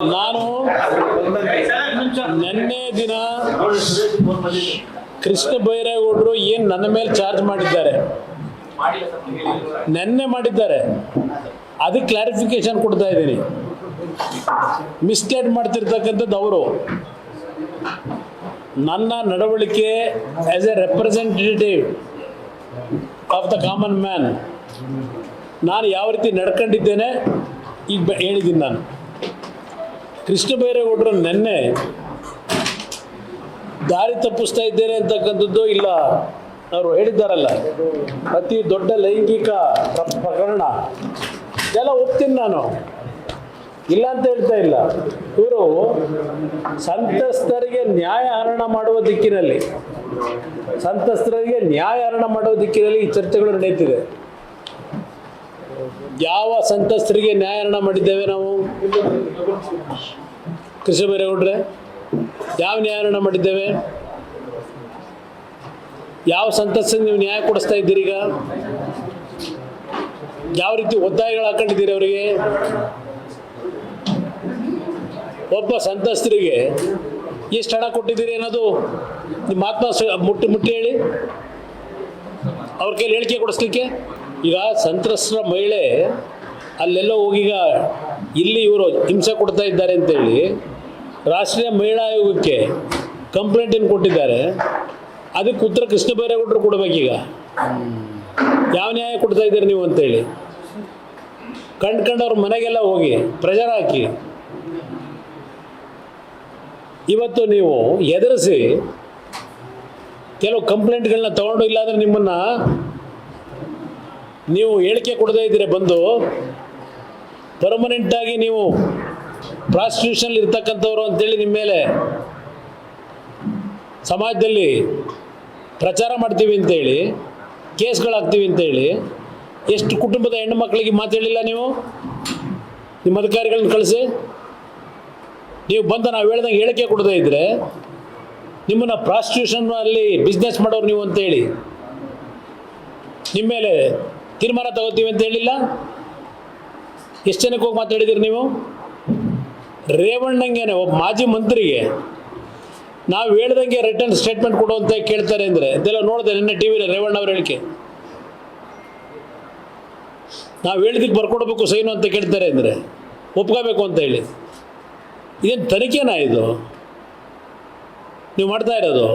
ನಾನು ನಿನ್ನೆ ದಿನ ಕೃಷ್ಣ ಬೈರೇಗೌಡರು ಏನು ನನ್ನ ಮೇಲೆ ಚಾರ್ಜ್ ಮಾಡಿದ್ದಾರೆ? ನಿನ್ನೆ ಮಾಡಿದ್ದಾರೆ. ಅದಕ್ಕೆ ಕ್ಲಾರಿಫಿಕೇಶನ್ ಕೊಡ್ತಾ ಇದ್ದೀನಿ. ಮಿಸ್ಟೇಟ್ ಮಾಡ್ತಿರ್ತಕ್ಕಂಥದ್ದು ಅವರು. ನನ್ನ ನಡವಳಿಕೆ as a representative of the common man ನಾನು ಯಾವ ರೀತಿ ನಡ್ಕೊಂಡಿದ್ದೇನೆ? ಈಗ ಹೇಳಿದ್ದೀನಿ ನಾನು. ಕೃಷ್ಣ ಬೈರೇಗೌಡರು ನೆನ್ನೆ ದಾರಿ ತಪ್ಪಿಸ್ತಾ ಇದ್ದೇನೆ ಅಂತಕ್ಕಂಥದ್ದು ಇಲ್ಲ. ಅವರು ಹೇಳಿದ್ದಾರಲ್ಲ, ಅತಿ ದೊಡ್ಡ ಲೈಂಗಿಕ ಪ್ರ- ಪ್ರಕರಣ. ಇದೆಲ್ಲ ಒಪ್ತೀನಿ ನಾನು. ಇಲ್ಲ ಅಂತ ಹೇಳ್ತಾ ಇಲ್ಲ. ಇವರು ಸಂತಸ್ತರಿಗೆ ನ್ಯಾಯ ಹರಣ ಮಾಡುವ ದಿಕ್ಕಿನಲ್ಲಿ, ಸಂತಸ್ತರಿಗೆ ನ್ಯಾಯ ಹರಣ ಮಾಡುವ ದಿಕ್ಕಿನಲ್ಲಿ ಈ ಚರ್ಚೆಗಳು ನಡೆಯುತ್ತಿದೆ. ಯಾವ ಸಂತಸ್ತರಿಗೆ ನ್ಯಾಯ ಹರಣ ಮಾಡಿದ್ದೇವೆ ನಾವು? ಕೃಷ್ಣ ಬೈರೇಗೌಡ್ರೆ ಯಾವ ನ್ಯಾಯರಣ ಮಾಡಿದ್ದೇವೆ? ಯಾವ ಸಂತಸ್ಸಿಗೆ ನೀವು ನ್ಯಾಯ ಕೊಡಿಸ್ತಾ ಇದ್ದೀರಿ ಈಗ? ಯಾವ ರೀತಿ ಒತ್ತಾಯಗಳು ಹಾಕೊಂಡಿದ್ದೀರಿ ಅವರಿಗೆ? ಒಬ್ಬ ಸಂತಸ್ತರಿಗೆ ಎಷ್ಟು ಹಣ ಕೊಟ್ಟಿದ್ದೀರಿ ಅನ್ನೋದು ನಿಮ್ಮ ಆತ್ಮ ಮುಟ್ಟಿ ಮುಟ್ಟಿ ಹೇಳಿ. ಅವ್ರ ಕೈಲಿ ಹೇಳಿಕೆ ಕೊಡಿಸ್ಲಿಕ್ಕೆ? ಈಗ ಸಂತ್ರಸ್ತರ ಮಹಿಳೆ ಅಲ್ಲೆಲ್ಲ ಹೋಗೀಗ ಇಲ್ಲಿ ಇವರು ಹಿಂಸೆ ಕೊಡ್ತಾ ಇದ್ದಾರೆ ಅಂತೇಳಿ ರಾಷ್ಟ್ರೀಯ ಮಹಿಳಾ ಆಯೋಗಕ್ಕೆ ಕಂಪ್ಲೇಂಟ್ ಏನು ಕೊಟ್ಟಿದ್ದಾರೆ? ಅದಕ್ಕೆ ಉತ್ತರ ಕೃಷ್ಣ ಬೈರೇಗೌಡರು ಕೊಡಬೇಕೀಗ. ಯಾವ ನ್ಯಾಯ ಕೊಡ್ತಾ ಇದ್ದೀರಿ ನೀವು ಅಂತೇಳಿ? ಕಂಡ್ಕಂಡವ್ರ ಮನೆಗೆಲ್ಲ ಹೋಗಿ ಪ್ರೆಷರ್ ಹಾಕಿ. ಇವತ್ತು ನೀವು ಎದುರಿಸಿ ಕೆಲವು ಕಂಪ್ಲೇಂಟ್ಗಳನ್ನ ತಗೊಂಡು ಇಲ್ಲಾಂದ್ರೆ ನಿಮ್ಮನ್ನ ನೀವು ಹೇಳಿಕೆ ಕೊಡದೇ ಇದ್ದೀರಿ ಬಂದು. ಪರ್ಮನೆಂಟ್ ಆಗಿ ನೀವು ಪ್ರಾಸ್ಟಿಟ್ಯೂಷನ್ ಇರ್ತಕ್ಕಂಥವ್ರು ಅಂತೇಳಿ ನಿಮ್ಮ ಮೇಲೆ ಸಮಾಜದಲ್ಲಿ ಪ್ರಚಾರ ಮಾಡ್ತೀವಿ ಅಂತೇಳಿ, ಕೇಸ್ಗಳಾಗ್ತೀವಿ ಅಂತೇಳಿ, ಎಷ್ಟು ಕುಟುಂಬದ ಹೆಣ್ಣು ಮಕ್ಕಳಿಗೆ ಮಾತಾಡಿಲ್ಲ ನೀವು? ನಿಮ್ಮ ಅಧಿಕಾರಿಗಳನ್ನ ಕಳಿಸಿ. ನೀವು ಬಂದು ನಾವು ಹೇಳ್ದಂಗೆ ಹೇಳಿಕೆ ಕೊಡದೇ ಇದ್ದರೆ ನಿಮ್ಮನ್ನ ಪ್ರಾಸ್ಟಿಟ್ಯೂಷನ್ ಅಲ್ಲಿ ಬಿಸ್ನೆಸ್ ಮಾಡೋರು ನೀವು ಅಂತೇಳಿ ನಿಮ್ಮ ಮೇಲೆ ತೀರ್ಮಾನ ತಗೋತೀವಿ ಅಂತ ಹೇಳಿಲ್ಲ? ಎಷ್ಟು ಜನಕ್ಕೆ ಹೋಗಿ ಮಾತಾಡಿದಿರಿ ನೀವು? ರೇವಣ್ಣಂಗೆನೆ ಒಬ್ಬ ಮಾಜಿ ಮಂತ್ರಿಗೆ ನಾವು ಹೇಳ್ದಂಗೆ ರಿಟರ್ನ್ ಸ್ಟೇಟ್ಮೆಂಟ್ ಕೊಡು ಅಂತ ಕೇಳ್ತಾರೆ ಅಂದರೆ, ಇದೆಲ್ಲ ನೋಡಿದೆ ನಿನ್ನೆ ಟಿ ವಿಲಿ ರೇವಣ್ಣ ಅವ್ರ ಹೇಳಿಕೆ. ನಾವು ಹೇಳಿದಕ್ಕೆ ಬರ್ಕೊಡ್ಬೇಕು ಸೈನು ಅಂತ ಕೇಳ್ತಾರೆ ಅಂದರೆ, ಒಪ್ಕೋಬೇಕು ಅಂತ ಹೇಳಿ. ಇದೇನು ತನಿಖೆನಾ ಇದು? ನೀವು ಮಾಡ್ತಾ ಇರೋದು?